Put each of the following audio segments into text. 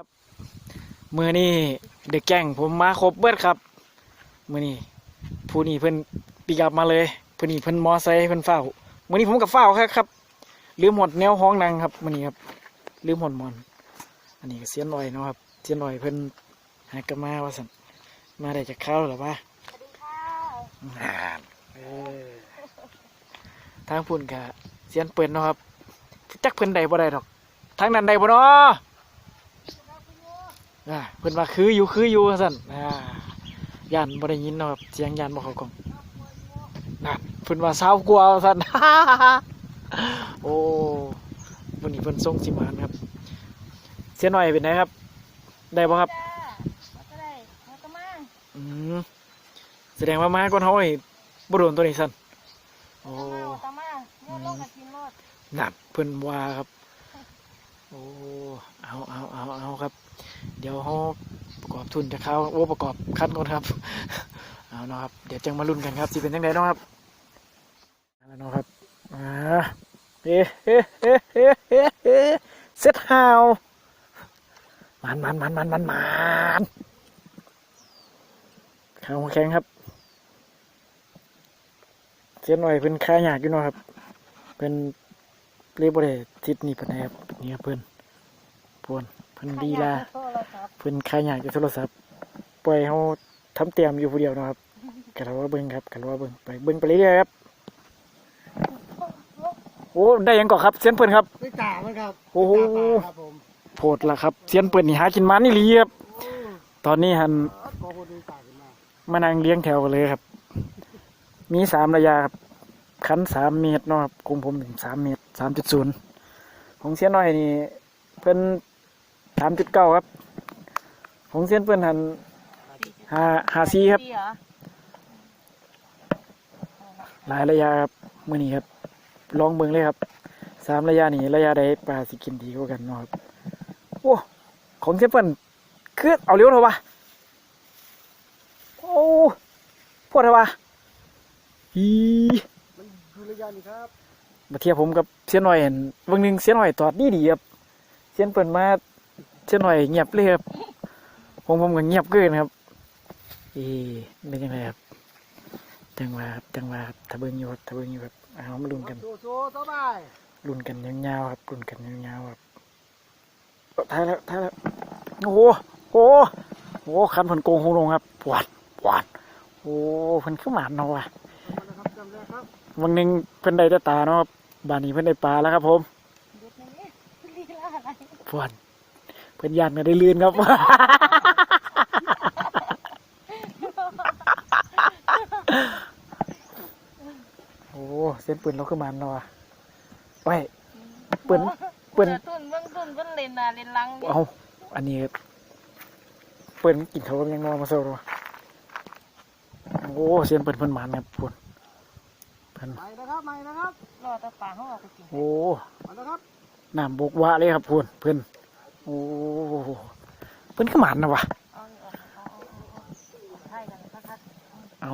ครับ มือนี่เด็กแก่งผมมาครบเบิดครับ มือนี่ผู้นี้เพิ่นปีกลับมาเลยผู้นี้เพิ่นมอไซค์เพิ่นเฝ้า มือนี้ผมกับเฝ้าครับครับลืมหมดแนวห้องนางครับมือนี้ครับลืมหมดมอน อันนี้ก็เสียนลอยเนาะครับเสียนลอยเพิ่นหากนมาว่าสันมาได้จากข้าวหรือวะสวัสดีค่ะนานเออทางพุ่นกะเสียนเปิ่นเนาะครับจักเพิ่นใดบ่ได้ดอกทางนั้นใดบ่เนาะ อ่าเพิ่นว่าคืออยู่คืออยู่สั่นอ่าย่านบ่ได้ยินเนาะครับเสียงย่านบ่เข้ากล่องนั่นเพิ่นว่าเศร้ากลัวสั่นโอ้วันนี้เพิ่นส่งสิมานครับ เสียหน่อยเป็นไงครับ ได้บ่ครับจ้ามาก็ได้มาก็มาอืมแสดงว่ามาก่อนเฮานี่บ่โดนตัวนี้สั่นโอ้ตามาตามาโยนลงกับกินรถนั่นเพิ่นว่าครับ โอ้เอาเอาเอาเอาครับ เดี๋ยวเฮาประกอบทุนจะเข้าโอ้ประกอบคันก่อนครับ เอาเนาะครับ เดี๋ยวจังมาลุ้นกันครับสิเป็นยังไงเนาะครับเอาเนาะครับอ่าเฮ้เฮ้เฮ้เฮ้เฮ้เฮ้เซตฮาวมันมันมันมันมันมันข้าวแข็งครับเสียหน่อยเป็นค่าหยากอยู่เนาะครับ เป็นเรียกว่าได้ทิศนี่เป็นไงครับ นี่ครับเพิ่นพวนเพิ่นดีลาโทรศัพท์เพิ่นขายอยากจะโทรศัพท์ปล่อยเฮาทำเตรียมอยู่ผู้เดียวเนาะครับกะเราว่าเบิ่งครับกะเราว่าเบิ่งไปเบิ่งไปเรื่อยๆครับโอ้ได้หยังก่อนครับเสียนเพิ่นครับไม่กล้ามั้งครับโอ้โหไม่กล้าปลาครับผมโพดละครับเสียนเพิ่นนี่หากินมันนี่ลีครับตอนนี้หันขอคนดูกล้าขึ้นมามานั่งเลี้ยงแถวกันเลยครับ มีสามระยะครับคันสามเมตรเนาะครับของผมถึงสามเมตรสามจุดศูนย์ ของเสียนน้อยนี่เพิ่นสามจุดเก้าครับ ของเสียนเพิ่นหันห้าห้าซีครับดีเหรอหลายระยะครับมือนี้ครับลองเบิ่งเลยครับสามระยะนี้ระยะใดปลาสิกินดีกว่ากันเนาะครับโอ้ของเชฟเปิลคือเอาเร็วเถอะวะโอ้พวดเถอะวะฮีมันอยู่ระยะนี้ครับ มาเทียบผมกับเสียหน่อยเห็นบางหนึงเสียหน่อยตอดดีดีๆครับเสียนเปิลมาเสียหน่อยเงียบเลยครับผมผมก็เงียบเกินครับเอีเป็นยังไงครับจังหวะครับจังหวะครับถ้าเบิ่งอยู่ครับถ้าเบิ่งอยู่ครับเอามาลุ้นกันโซโซสบายรุ่นกันยาวๆครับรุ่นกันยาวๆครับท้ายแล้วท้ายแล้วโอ้โหโอ้โหโอ้โหคันเพันโกงหงลงครับปวดปวดโอ้เพิ่นขึ้นหมานเนาะว่ะมานะครับจำได้ครับวันหนึงเพิ่นได้แต่ตาเนาะครั บบานนี้เพิ่นได้ปลาแล้วครับ ผมเด็กนี้ลีลาอะไรปวดเพิ่นยันก็ได้ลื่นครับโอ้เส้นปืนเราขึ้นหมานเนาะว่ะไปเปิ้นเปิ้นตุนเบื้องตุนเบื้องเลนนาเลนหลังดิเอาอันนี้เปิ้นกินเขาวยังนอนมาเซลล์โอ้เสียนเปิ้นเพิ่นหมันครับพุ่น เพิ่นไปนะครับไปนะครับรอตาป่าเขาออกไปกินโอ้มานะครับน้ำบกวะเลยครับพุ่นเพิ่นโอ้เพิ่นก็หมันนะวะเอาออกเอาเอาเอาเอาให้กันสักเอา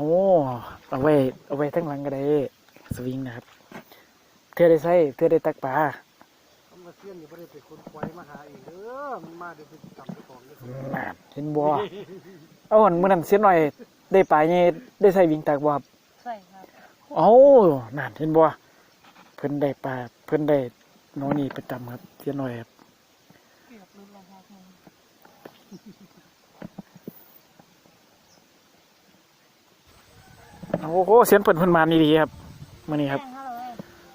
เอาไว้เอาไว้ทั้งหลังก็ได้สวิงนะครับ เธอได้ใส่เธอได้ตักปลาทำมาเสี้ยนอยู่ประเดี๋ยวเป็นคนควายมาหาเองเด้อมันมาเดี๋ยวเป็นจำเจ้าของเลยน่นเห็นบัวเอาอันมื้อนั้นเสียหน่อย ได้ปลาไงได้ใส่วิงตักบ่ครับใส่ครับ เอานั่นเห็นบ่เพิ่นได้ปลาเพิ่นได้โนอนี่ประจำครับเสียหน่อยครับโอ้โหเสียนเพิ่นเพิ่นมานี่ดีครับมื้อนี้ครับ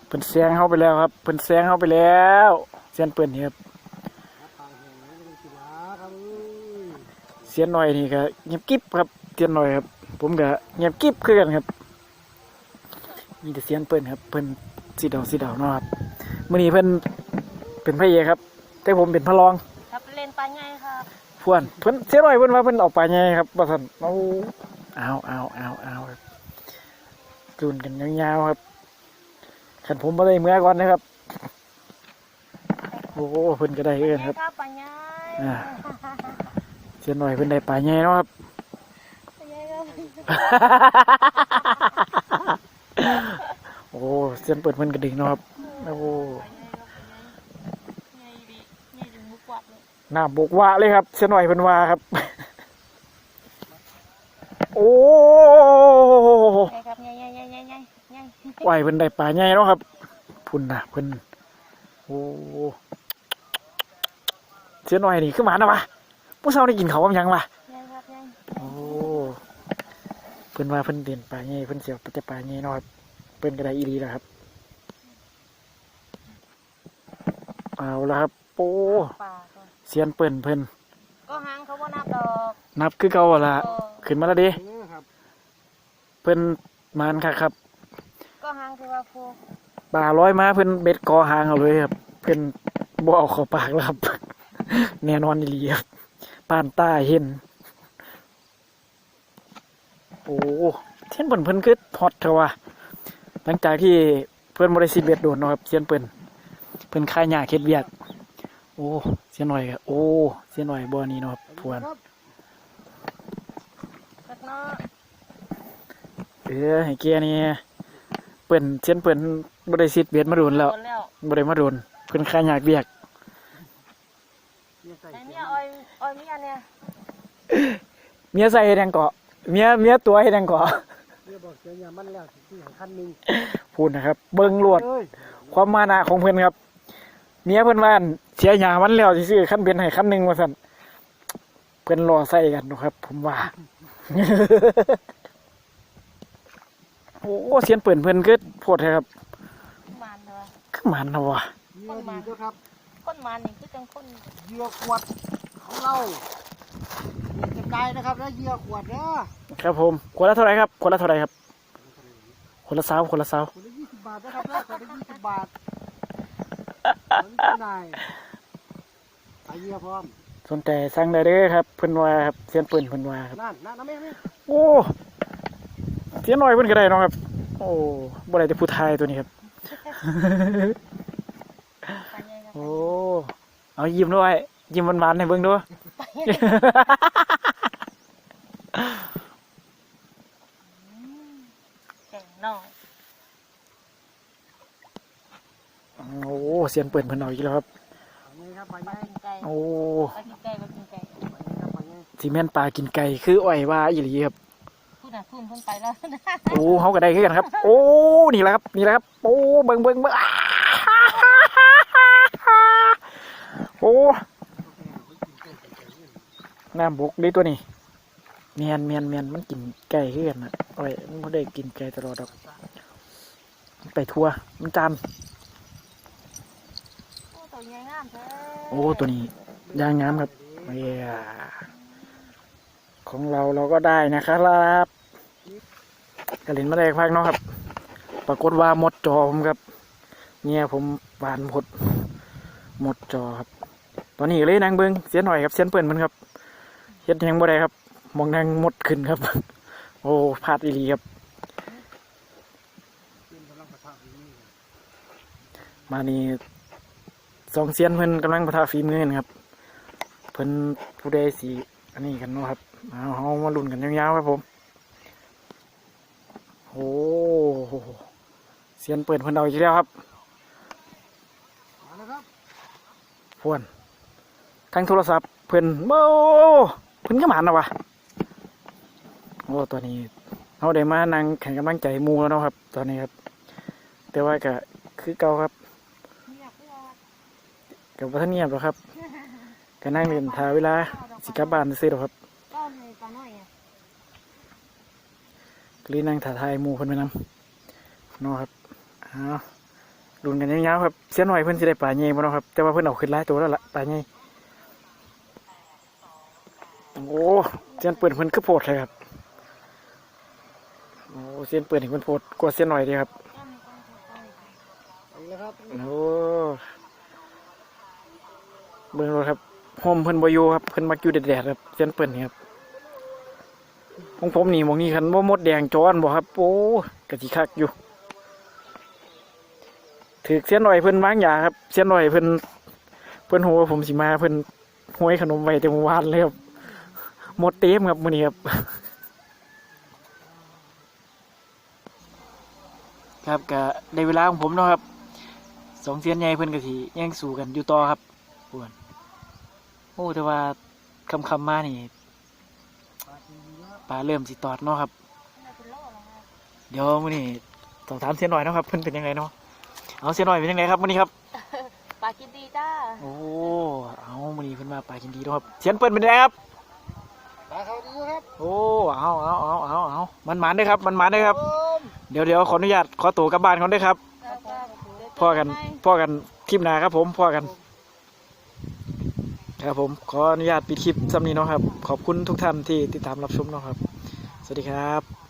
เพิ่นแซงเข้าไปแล้วครับเพิ่นแซงเข้าไปแล้ว เสียนเปิ้นนี่ครับทางแห่งนี้ไม่ต้องกินหลาครับเสียนหน่อยนี่ก็เงียบกิ๊บครับเสียนหน่อยครับ ผมก็เงียบกิ๊บคือกันครับ มีแต่เสียนเปิ้นครับเพิ่นสีดาวสีดาวเนาะครับมื้อนี้เพิ่นเป็นพระเอกครับ แต่ผมเป็นพระรองครับเลนปลาใหญ่ครับพวนเพิ่นเสียหน่อยเพิ่นว่าเพิ่นเออกไปไงครับว่าซั่นเอาเอาเอาเอาเอาครับจูนกันยาวๆครับขันผมบ่ได้เมื่อก่อนนะครับ โอ้โหเพิ่นก็ได้เอื้อนครับครับปลาใหญ่อ่าเสียหน่อยเพิ่นได้ปลาใหญ่เนาะครับ โอ้เสียนเปิดเพิ่นกระดิ่งนะครับ โอ้หน้ำบกว่าเลยครับเสียหน่อยเป็นว่าครับ โอ้ไหวเพิ่นได้ปลาใหญ่แล้วครับ พุ่นนะเพิ่นโอ้เสียหน่อยนี่ขึ้นมานะวะผู้เฒ่าได้กินเขาวกับยังวะโอ้ เพิ่นว่าเพิ่นเด่นปลาใหญ่เพิ่นเสียวแต่ปลาใหญ่เนาะครับเพิ่นก็ได้อีดีแล้วครับเอาละครับโอ้ปลาก็เสียนเปิ่นเพิ่นก็หางเขาว่านับดอกนับคือเก่าหั่นละก็ขึ้นมาแล้วเดิเออครับเพิ่นมานค่ะครับก็หางคือว่าฟูปลาร้อยมาเพิ่นเบ็ดกอหางเอาเลยครับเพิ่นบ่เอาเข้าปากแล้วครับ แน่นอนอีหลีครับป้านต้าเห็น โอ้เทียนเปิ่นเพิ่นคือฮอตเถอะวะหลังจากที่เพิ่นบ่ได้สิเบ็ดโดนเนาะครับเสียนเปิ่นเพิ่นคายหญ้าเฮ็ดเวียกโอ้เสียหน่อยก็โอ้เสียหน่อยบ่นี่เนาะครับพวนครับสักเนาะเออให้แกนี่เปิ่นเสียนเปิ่นบ่ได้สิเบ็ดมาโดนแล้วโดนแล้วบ่ได้มาโดนเพิ่นคายหญ้าเวียกเนี่ยใส่ไอ้เนี่ยออยออยเมียเนี่ยเมียใส่เฮ็ดหยังเกาะ เมียเมียตัวเฮ็ดหยังเกาะเนี่ยบอกเสียยามันแล้วที่ของคันหนึงพูดนะครับ เบิ่งลวดเอ้ยความมานะของเพิ่นครับ เมียเพิ่นว่าอั่นเสียหยามันแล้วสิซื้อคันเบ็นให้คันหนึงว่าซั่นเพิ่นรอใส่กันเนาะครับ ผมว่า โอ้เสียนเปิ่นเพิ่นคือโพดแท้ครับมันเลยวะคือมันนะวะเหยื่อดีด้วยครับคนมันนี่คือจังคนเหยื่อขวดของเราเหยื่อ จะกายนะครับแล้วเหยื่อขวดนะครับผมคนละเท่าไหร่ครับคนละเท่าไหร่ครับคนละสาวคนละสาวคนละยี่สิบบาทนะครับแล้วคนละยี่สิบบาทมันจะนายไปเหยื่อพร้อมสนใจสั่งได้เด้อครับเพิ่นว่าครับเสียนเปิ่นเพิ่นว่าครับนั่นนั่นนะแม่แม่โอ้เสียน้อยเพิ่นก็ได้เนาะครับ โอ้บ่ได้แต่ผู้ไทยตัวนี้ครับปลาใหญ่ครับโอ้เอายิ้มด้วยยิ้มหวานๆให้เบิ่งด้วย เก่งน้องโอ้เสียนเปิดเพิ่นเอาอีกแล้วครับไปไงครับไปปไงลากินไก่โอ้ปลากินไก่ปลากินไก่ไปไงครับไปไงสิแม่นปลากินไก่คืออ้อยว่าอีหลีครับ พูดน่ะพูดเพิ่นไปแล้วนะโอ้เฮาก็ได้คือกันครับ โอ้ นี่แหละครับ นี่แหละครับ โอ้เบิ่งเบิ่งเบิ่งอ้าโอ้ น้ำบกดีตัวนี้เมียนเมียนเมียนมันกินไก่คือกันนะอ้อยมันบ่ได้กินไก่ตลอดดอกไปทัวมันจานโอ้ตัวใหญ่งามแท้โอ้ตัวนี้ยางงามครับเอียของเราเราก็ได้นะครับกระลินมาได้พักเนาะครับ ปรากฏว่าหมดจอผมครับ เนี่ยผมหวานหมด หมดจอครับ ตอนนี้เลยนางเบิงเสียหน่อยครับเสียนเปิ่นมันครับเฮ็ดหยังบ่ได้ครับมองนางหมดขึ้นครับ โอ้พลาดอีหลีครับเป็นกำลังประทับอยู่นี่มานี่สองเซียนเพิ่นกำลังประทะฝีมือกันครับ เพิ่นผู้ใดสีอันนี้กันเนาะครับเอาเฮามาลุ้นกันยาวๆครับผมโอ้โหเซียนเปิดเพิ่นเอาอีกแล้วครับมาแล้วครับพวนทั้งโทรศัพท์เพิ่นโอ้ เพิ่นก็หมานนะวะโอ้ตัวนี้เฮาได้มานั่งแข่งกำลังใจมูแล้วเนาะครับ ตอนนี้ครับ แต่ว่าก็คือเก่าครับเกับว่าท่านเงียบหรอครับก็นั่งเรียนทาเวลาสิกลับบ้านซื้อหรอครับก็ในปลาน้อยอะก็เลยนั่งถ่ายทายมูเพิ่นไปนำเนาะครับเอาลุ้นกันยาวๆครับเสียหน่อยเพิ่นสิได้ปลาใหญ่บ่เนาะครับแต่ว่าเพิ่นเอาขึ้นหลายตัวแล้วล่ะปลาใหญ่ โอ้เสียนเปิดเพิ่นคือโพดเลยครับโอ้เสียนเปิดนี่เพิ่นโพดกว่าเสียนหน่อยดีครับโอ้เบิ่งรถครับโฮมเพิ่นบอยู่ครับเพิ่นมักอยู่แดดๆครับเสียนเปิดนี่ครับของผมนี่มองนี้คันบ่มดแดงจอนบ่ครับโอ้กะสิคักอยู่ถือเสียนหน่อยเพิ่นวางยาครับ เสียนหน่อยเพิ่นเพิ่นโหว่าผมสิมาเพิ่นห้วยขนมไว้แต่เมื่อวานเลยครับ หมดเต็มครับมื้อนี้ครับ ครับก็ได้เวลาของผมเนาะครับสองเสียนใหญ่เพิ่นก็สิยังสู้กันอยู่ต่อครับปวนโอ้แต่ว่าคำคำๆมานี่ปลากินดีเยอะปลาเริ่มสิตอดเนาะครับน่าเป็นโลแล้วครับเดี๋ยวมื้อนี้สอบถามเสียหน่อยเนาะครับเพิ่นเป็นยังไงเนาะเอาเสียหน่อยเป็นยังไงครับมื้อนี้ครับปลากินดีจ้า โอ้ เอามื้อนี้เพิ่นมาปลากินดีเนาะครับเสียนเปิ้นเป็นยังไงครับ ปลาเขาดีครับโอ้เอาเอาเอาเอาเอามันหมานด้วยครับ มันหมานด้วยครับ ผมเดี๋ยวเดี๋ยวขออนุญาตขอตัวกลับบ้านก่อนด้วยครับครับครับ พ่อกันพ่อกันคลิปหน้าครับผมพ่อกันครับผมขออนุญาตปิดคลิปซ้ำนี้เนาะครับ ขอบคุณทุกท่านที่ติดตามรับชมเนาะครับ สวัสดีครับ